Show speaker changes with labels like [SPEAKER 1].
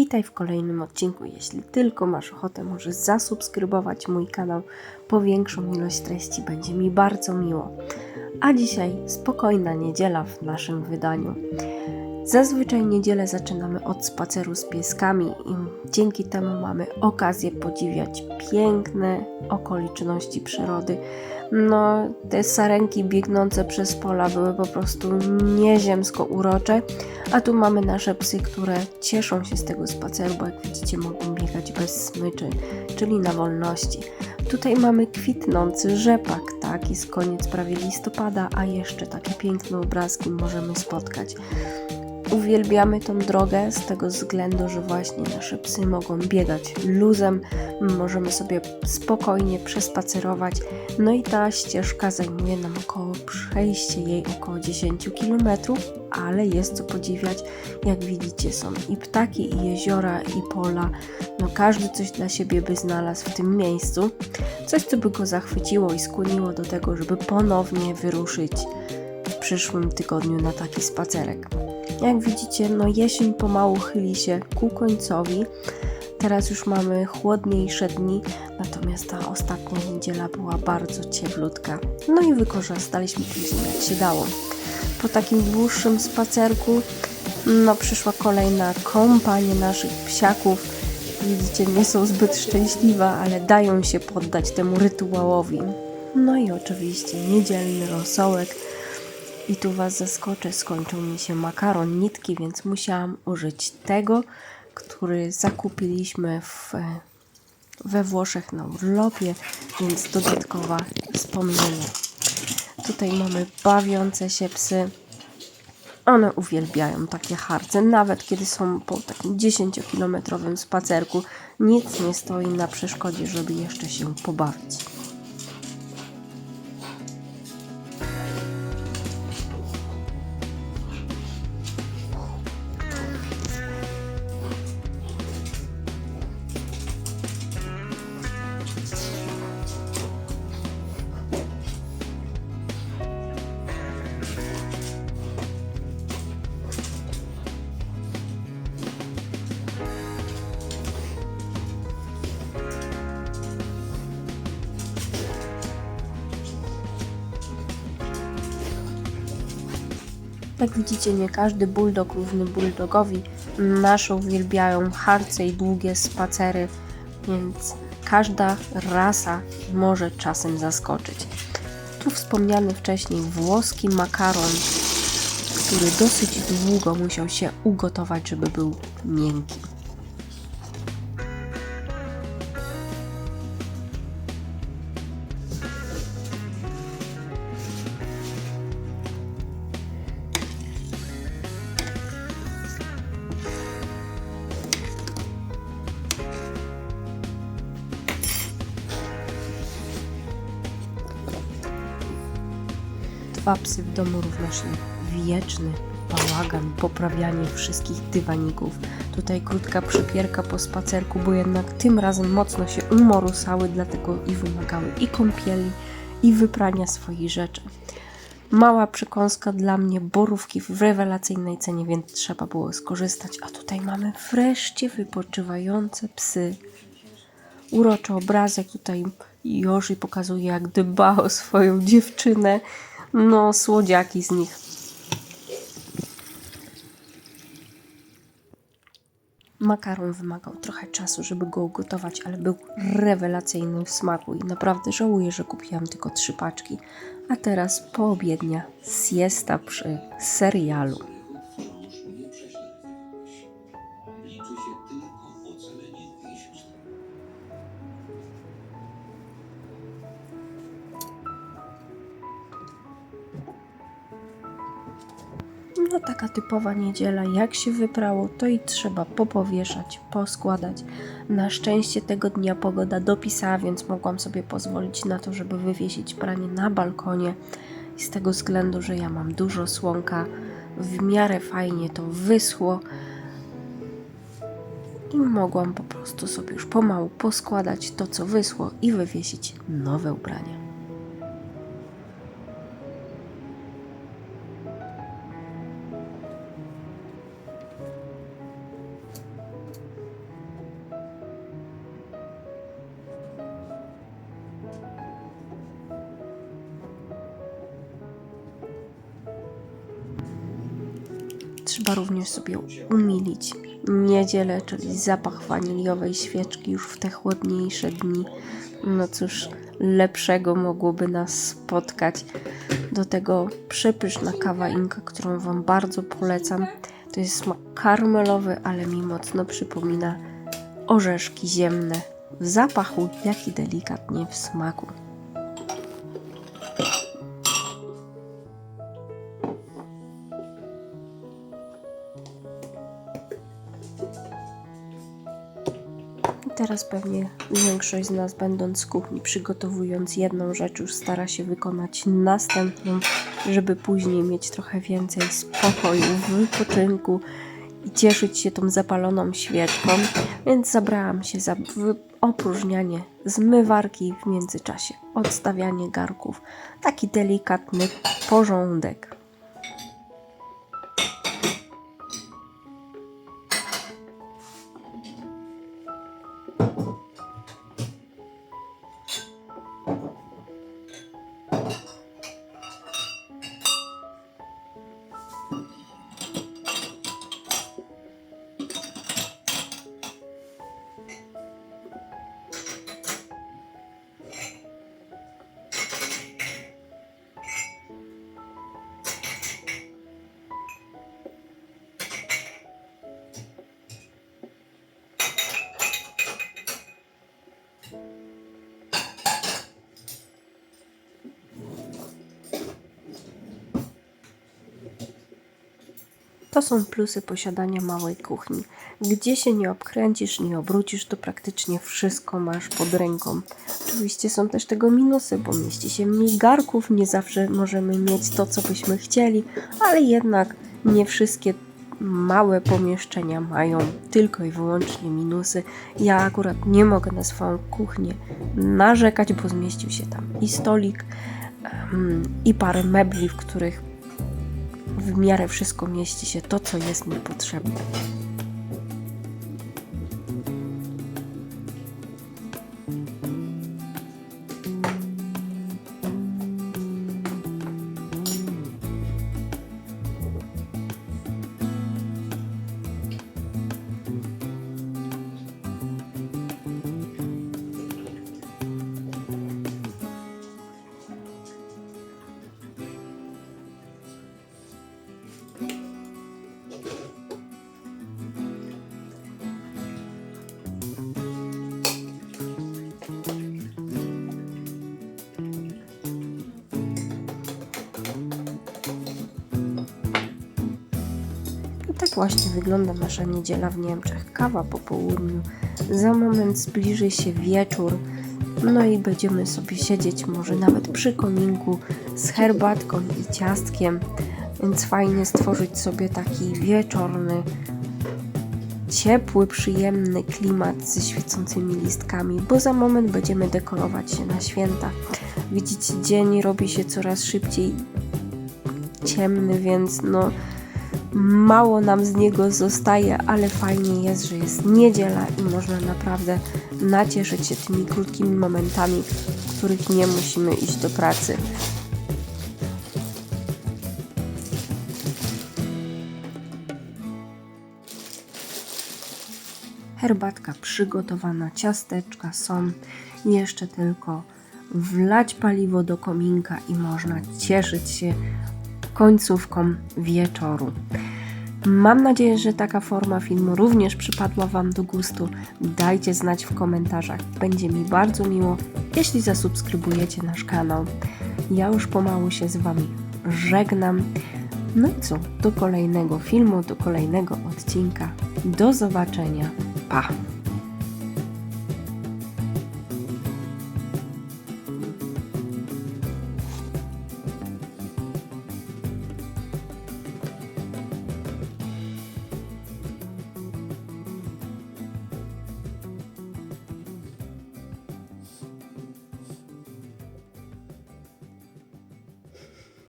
[SPEAKER 1] Witaj w kolejnym odcinku. Jeśli tylko masz ochotę, możesz zasubskrybować mój kanał po większą ilość treści. Będzie mi bardzo miło. A dzisiaj spokojna niedziela w naszym wydaniu. Zazwyczaj niedzielę zaczynamy od spaceru z pieskami i dzięki temu mamy okazję podziwiać piękne okoliczności przyrody. No, te sarenki biegnące przez pola były po prostu nieziemsko urocze, a tu mamy nasze psy, które cieszą się z tego spaceru, bo jak widzicie mogą biegać bez smyczy, czyli na wolności. Tutaj mamy kwitnący rzepak, tak, jest koniec prawie listopada, a jeszcze takie piękne obrazki możemy spotkać. Uwielbiamy tą drogę z tego względu, że właśnie nasze psy mogą biegać luzem, możemy sobie spokojnie przespacerować. No i ta ścieżka zajmuje nam około przejście jej około 10 km, ale jest co podziwiać. Jak widzicie, są i ptaki, i jeziora, i pola. No każdy coś dla siebie by znalazł w tym miejscu. Coś, co by go zachwyciło i skłoniło do tego, żeby ponownie wyruszyć w przyszłym tygodniu na taki spacerek. Jak widzicie, no jesień pomału chyli się ku końcowi. Teraz już mamy chłodniejsze dni, natomiast ta ostatnia niedziela była bardzo cieplutka. No i wykorzystaliśmy później jak się dało. Po takim dłuższym spacerku, no przyszła kolejna kompania naszych psiaków. Widzicie, nie są zbyt szczęśliwe, ale dają się poddać temu rytuałowi. No i oczywiście niedzielny rosołek. I tu Was zaskoczę, skończył mi się makaron nitki, więc musiałam użyć tego, który zakupiliśmy w, we Włoszech na urlopie, więc dodatkowa wspomnienie. Tutaj mamy bawiące się psy. One uwielbiają takie harce, nawet kiedy są po takim 10-kilometrowym spacerku. Nic nie stoi na przeszkodzie, żeby jeszcze się pobawić. Jak widzicie, nie każdy bulldog równy bulldogowi. Nasze uwielbiają harce i długie spacery, więc każda rasa może czasem zaskoczyć. Tu wspomniany wcześniej włoski makaron, który dosyć długo musiał się ugotować, żeby był miękki. Dwa psy w domu równa się wieczny bałagan, poprawianie wszystkich dywaników. Tutaj krótka przypierka po spacerku, bo jednak tym razem mocno się umorusały, dlatego i wymagały i kąpieli, i wyprania swoich rzeczy. Mała przekąska dla mnie, borówki w rewelacyjnej cenie, więc trzeba było skorzystać. A tutaj mamy wreszcie wypoczywające psy. Uroczy obrazek tutaj Joży pokazuje, jak dba o swoją dziewczynę. No, słodziaki z nich. Makaron wymagał trochę czasu, żeby go ugotować, ale był rewelacyjny w smaku i naprawdę żałuję, że kupiłam tylko trzy paczki. A teraz poobiednia siesta przy serialu. No taka typowa niedziela, jak się wyprało, to i trzeba popowieszać, poskładać. Na szczęście tego dnia pogoda dopisała, więc mogłam sobie pozwolić na to, żeby wywiesić pranie na balkonie. I z tego względu, że ja mam dużo słonka, w miarę fajnie to wyschło. I mogłam po prostu sobie już pomału poskładać to, co wyschło i wywiesić nowe ubrania. Trzeba również sobie umilić niedzielę, czyli zapach waniliowej świeczki już w te chłodniejsze dni. No cóż, lepszego mogłoby nas spotkać. Do tego przepyszna kawa Inka, którą Wam bardzo polecam. To jest smak karmelowy, ale mi mocno przypomina orzeszki ziemne w zapachu, jak i delikatnie w smaku. Teraz pewnie większość z nas, będąc w kuchni, przygotowując jedną rzecz, już stara się wykonać następną, żeby później mieć trochę więcej spokoju, wypoczynku i cieszyć się tą zapaloną świeczką. Więc zabrałam się za opróżnianie zmywarki w międzyczasie, odstawianie garków, taki delikatny porządek. To są plusy posiadania małej kuchni. Gdzie się nie obkręcisz, nie obrócisz, to praktycznie wszystko masz pod ręką. Oczywiście są też tego minusy, bo mieści się mniej garków, nie zawsze możemy mieć to, co byśmy chcieli, ale jednak nie wszystkie małe pomieszczenia mają tylko i wyłącznie minusy. Ja akurat nie mogę na swoją kuchnię narzekać, bo zmieścił się tam i stolik, i parę mebli, w których w miarę wszystko mieści się to, co jest mi potrzebne. Tak właśnie wygląda nasza niedziela w Niemczech. Kawa po południu, za moment zbliży się wieczór, no i będziemy sobie siedzieć może nawet przy kominku z herbatką i ciastkiem, więc fajnie stworzyć sobie taki wieczorny, ciepły, przyjemny klimat ze świecącymi listkami, bo za moment będziemy dekorować się na święta. Widzicie, dzień robi się coraz szybciej ciemny, więc no mało nam z niego zostaje, ale fajnie jest, że jest niedziela i można naprawdę nacieszyć się tymi krótkimi momentami, w których nie musimy iść do pracy. Herbatka przygotowana, ciasteczka są. Jeszcze tylko wlać paliwo do kominka i można cieszyć się końcówką wieczoru. Mam nadzieję, że taka forma filmu również przypadła Wam do gustu. Dajcie znać w komentarzach. Będzie mi bardzo miło, jeśli zasubskrybujecie nasz kanał. Ja już pomału się z Wami żegnam. No i co? Do kolejnego filmu, do kolejnego odcinka. Do zobaczenia. Pa!